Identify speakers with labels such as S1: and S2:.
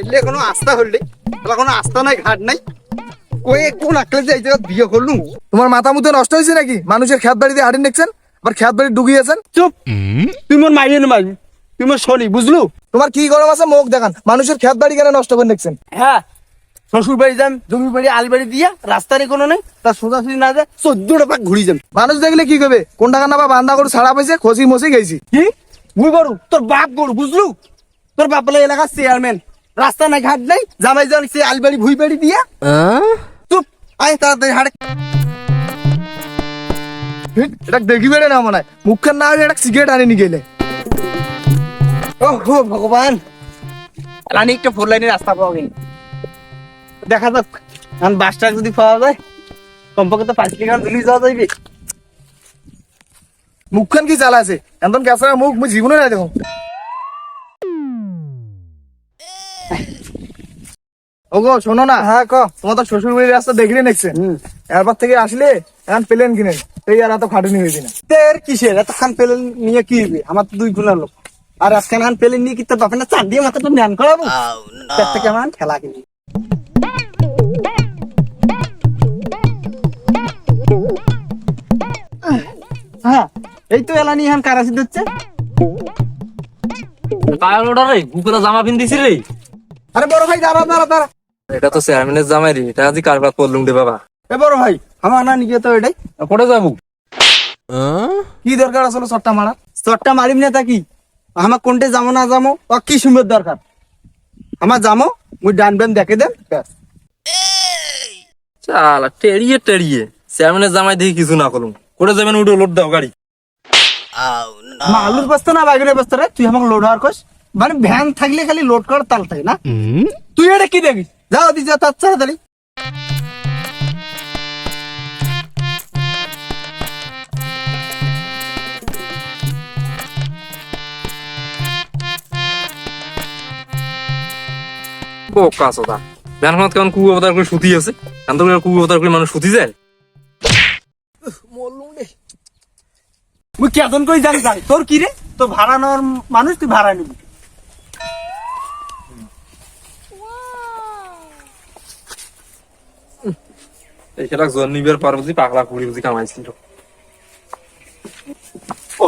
S1: এলে কোনো আস্থা হইলে কোনো আস্থা নাই ঘাট নাই? কই কোন আকলে যে এই জায়গা বিয়ে করলু
S2: তোমার মাথা মুথে নষ্ট হয়েছে নাকি? মানুষের খেত বাড়িতে হাঁটেন দেখছেন? আবার খেত বাড়ি ডুগিয়েছেন
S1: চুপ! তুই মোর মাইয়ে না তুই মোর শনি বুঝলু?
S2: তোমার কি গরম আছে মুখ দেখান। মানুষের খেত বাড়ি কেন নষ্ট করে দেখছেন?
S1: হ্যাঁ শ্বশুর বাড়ি যাম জমি বাড়ি আল বাড়ি দিয়া রাস্তারে কোনো নাই তার সোজাসুজি না যায় চোদ্দটা পাক ঘুরি যাম।
S2: মানুষ দেখলে কি করবে? কোনটা কান্না বা বান্দা করে ছাড়া পাইছে খসি মসি গেছি
S1: কি? মুই গরু তোর বাপ গরু বুঝলু? তোর বাপ বলে এলাকার চেয়ারম্যান রাস্তা নাই ঘাট নাই জামাই যান সে আলবাড়ি ভুই বাড়ি দিয়া চুপ আয় তাড়াতাড়ি হাড়ে
S2: এটা দেখি বেড়ে না মনে হয়। মুখের না একটা সিগারেট আনি নি গেলে।
S1: ও হো ভগবান। রানি একটা ফোর লাইনের রাস্তা পাওয়া গেল। দেখা যাক। এখন বাস ট্রাক যদি পাওয়া যায় কমপক্ষে তো পাঁচ কিলোমিটার দিল্লি যাওয়া যাইবে।
S2: মুখখান কি চালা আছে একদম ক্যাসা মুখ মুই জীবনে নাই দেখো ওগো শোনো না। হ্যাঁ ক। তোমার তো শ্বশুর বাড়ির রাস্তা দেখলে নেকছেন এরপর থেকে আসলে এখন প্লেন কিনেন এই আর এত খাটুনি হয়েছে না।
S1: তের কিসের? এত খান পেলেন নিয়ে কি হবে? আমার তো দুই গুণার লোক। আর আজকাল খান পেলেন নিয়ে কি তোর বাপের না চার দিয়ে মাথা তো জ্ঞান করাবো? তার থেকে আমার খেলা কিনি। হ্যাঁ এই তো এলা নিয়ে এখন কারাসি দিচ্ছে
S3: কায়ার ওটা রে গুকুলা জামা পিন্দিছি রে
S1: আরে বড় ভাই দাঁড়া দাঁড়া দাঁড়া।
S3: এটা তো চেয়ারম্যানের জামাই রে এটা আজ কারবার করলুম রে বাবা?
S1: এ বড় ভাই আমার না নিজে তো এটাই।
S3: পড়ে যাব?
S2: কি দরকার আসলে সট্টা মারা
S1: চটটা মারিম না তা কি? আমার কোনটে যাব না যাব? ও কি সুন্দর দরকার? আমার যাব মুই ডান ব্যান দেখে দেন।
S3: চালা টেরিয়ে টেরিয়ে চেয়ারম্যানের জামাই দেখি কিছু না করুম। করে যাবেন উঠে লোড দাও গাড়ি।
S1: আলুর বস্তা না বাইগনের বস্তা রে? তুই আমাকে লোড হওয়ার কস মানে ভ্যান থাকলে খালি লোড করার তাল থাকে না? তুই এটা কি দেখিস? যাও দি যা তার তাড়াতাড়ি।
S3: বোকা সোদা। ব্যানখানাত কেমন কু অবতার করে সুতি আছে? এত করে কু অবতার করে মানুষ সুতি যায়?
S1: মুই কেতন কই জানি জানি। তোর কি রে? তোর ভাড়া নেওয়ার মানুষ তুই ভাড়া নিবি।
S3: এই জোর জন্মিবার পর বুঝি পাগলা কুড়ি বুঝি কামাইছিল।
S1: ও